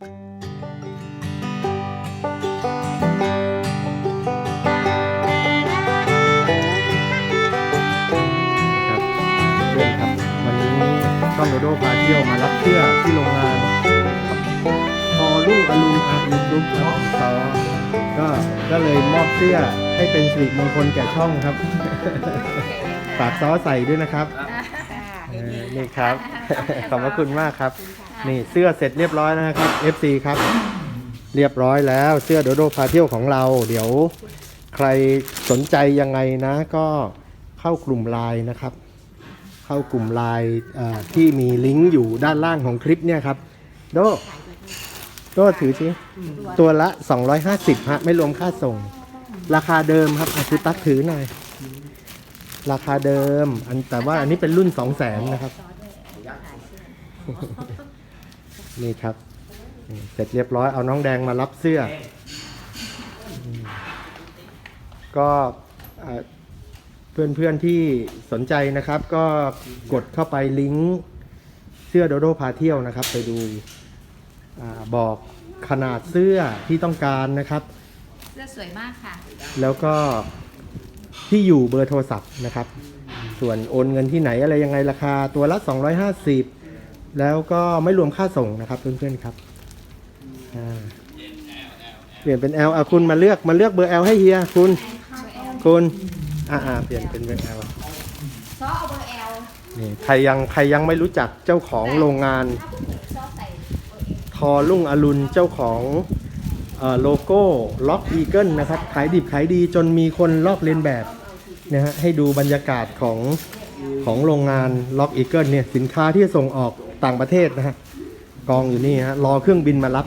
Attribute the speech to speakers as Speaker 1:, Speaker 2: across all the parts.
Speaker 1: ช่องโดโดพาเที่ยวมารับเสื้อที่โรงงานพอรุ่งอรุณอารีกรุ๊ปครับซอก็ก็เลยมอบเสื้อให้เป็นสิริมงคลแก่ช่องครับฝากซอใส่ด้วยนะครับเออนี่ครับขอบพระคุณมากครับ นี่เสื้อเสร็จเรียบร้อยแล้วนะครับ FC ครับ เรียบร้อยแล้วเสื้อโดโดพาเที่ยวของเรา เดี๋ยวใครสนใจยังไงนะก็เข้ากลุ่มไลน์นะครับ เข้ากลุ่มไลน์ที่มีลิงก์อยู่ด้านล่างของคลิปเนี่ยครับ โดโดถือสิตัวละ 250ฮะไม่รวมค่าส่ง ราคาเดิมครับอาคุตักถือหน่อยราคาเดิม อันแต่ว่าอันนี้เป็นรุ่น 2 0 0แสนนะครับ นี่ครับ เสร็จเรียบร้อยเอาน้องแดงมารับเสื้ออืมก็เพื่อนเพื่อนๆที่สนใจนะครับ ก็กดเข้าไปลิงก์เสื้อโดโดพาเที่ยวนะครับ ไปดูอาบอกขนาดเสื้อที่ต้องการนะครับ
Speaker 2: เสื้อสวยมากค่ะ
Speaker 1: แล้วก็ที่อยู่เบอร์โทรศัพท์นะครับ ส่วนโอนเงินที่ไหนอะไรยังไงราคาตัวละ 250 แล้วก็ไม่รวมค่าส่งนะครับเพื่อนๆครับอ่าเปลี่ยนเป็น L อะคุณมาเลือกมาเลือกเบอร์ L ให้เฮียคุณคุณอ่าอ่าเปลี่ยนเป็นเบอร์ L
Speaker 2: ซอเอาเบอร์แอล
Speaker 1: นี่ใครยังใครยังไม่รู้จักเจ้าของโรงงาน
Speaker 2: ซอใส่เบอร์เอล
Speaker 1: ทอลุ่งอรุณเจ้าของเอ่อโลโก้ล็อกอีเกิลนะครับขายดิบขายดีจนมีคนลอกเลียนแบบนะฮะให้ดูบรรยากาศของของโรงงานล็อกอีเกิลเนี่ยสินค้าที่ส่งออก ต่างประเทศนะฮะกองอยู่นี่ฮะรอเครื่องบินมารับ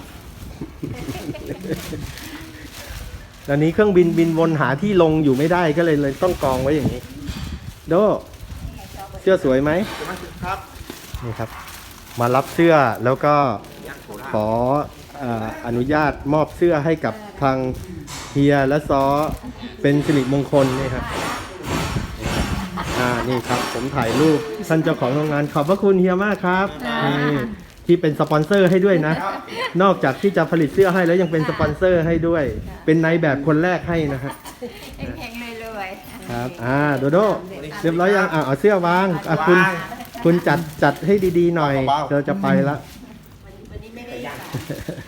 Speaker 1: ตอนนี้เครื่องบินบินวนหาที่ลงอยู่ไม่ได้ก็เลยเลยต้องกองไว้อย่างนี้ โดเสื้อสวยไหม
Speaker 3: ครับ
Speaker 1: นี่ครับ มารับเสื้อแล้วก็ขอเอ่ออนุญาตมอบเสื้อให้กับทางเฮียและซอเป็นสิริมงคลนี่ครับ อ่านี่ครับผมถ่ายรูปท่านเจ้าของโรงงานขอบพระคุณเฮียมากครับนี่ที่เป็นสปอนเซอร์ให้ด้วยนะ นอกจากที่จะผลิตเสื้อให้แล้วยังเป็นสปอนเซอร์ให้ด้วย เป็นนายแบบคนแรกให้นะครับ
Speaker 2: เฮงๆเลยเลย
Speaker 1: ครับอ่าโดโดเรียบร้อยยังอ่าเอาเสื้อวางอะคุณคุณจัดจัดให้ดีๆหน่อยเราจะไปละ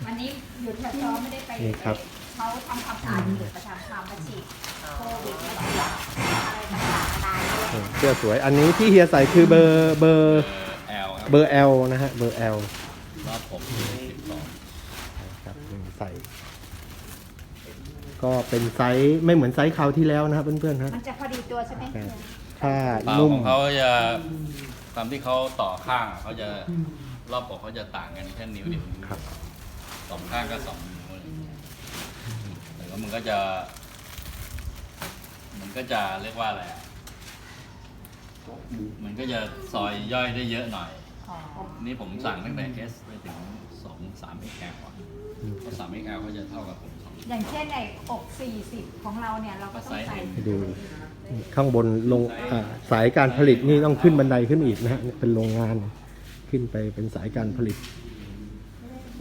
Speaker 2: วันนี้หยุดค่ะซอไม่ได้ไป
Speaker 1: นี่ครับ
Speaker 2: เขาทำความสะอาดหยุดประทำความประฉีดโควิด
Speaker 1: เสื้อสวย อันนี้ที่เฮียใส่คือเบอร์เบอร์
Speaker 3: แอลครับ
Speaker 1: เบอร์ L นะฮะ เบอร์ L
Speaker 3: รอบผมสิบสอง
Speaker 1: ครับใส่ ก็เป็นไซส์ไม่เหมือนไซส์คราวที่แล้วนะครับเพื่อนๆฮะ
Speaker 2: มันจะพอดีตัวใช่ไหม
Speaker 1: ครับถ้า
Speaker 3: เปล่า
Speaker 1: นุ่ม
Speaker 3: ของเขาจะตามที่เขาต่อข้างเขาจะรอบอกเขาจะต่างกันแค่นิ้วเดียว
Speaker 1: ครับ
Speaker 3: สองข้างก็สองนิ้วอะไรอย่างเงี้ยแต่ว่ามันก็จะ มันก็จะเรียกว่าอะไรอะ มันก็จะซอยย่อยได้เยอะหน่อย
Speaker 2: อ๋อ
Speaker 3: นี่ผมสั่งตั้งแต่ S ไปถึงสองสาม XL อะเพราะสาม XL ก็จะเท่ากับผมสอง
Speaker 2: อย่างเช่นในอก40 ของเราเนี่ย เราก็ต้องใส่
Speaker 1: ให้ดู ข้างบนลงอ่าสายการผลิตนี่ต้องขึ้นบันไดขึ้นอีกนะฮะเป็นโรงงานขึ้นไปเป็นสายการผลิต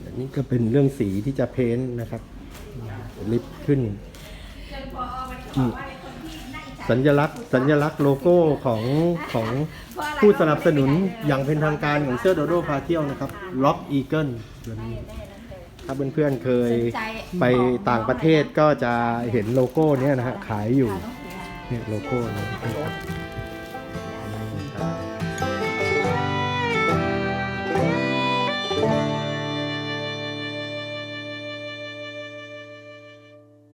Speaker 1: อันนี้ก็เป็นเรื่องสีที่จะเพ้นท์นะครับลิฟต์ขึ้นอืม สัญลักษณ์ สัญลักษณ์โลโก้ของของผู้สนับสนุนอย่างเป็นทางการของเสื้อโดโดพาเที่ยวนะครับล็อกอีเกิลแบบนี้ถ้าเพื่อนๆเคยไปต่างประเทศก็จะเห็นโลโก้เนี้ยนะฮะขายอยู่เนี่ยโลโก้นี้ครับ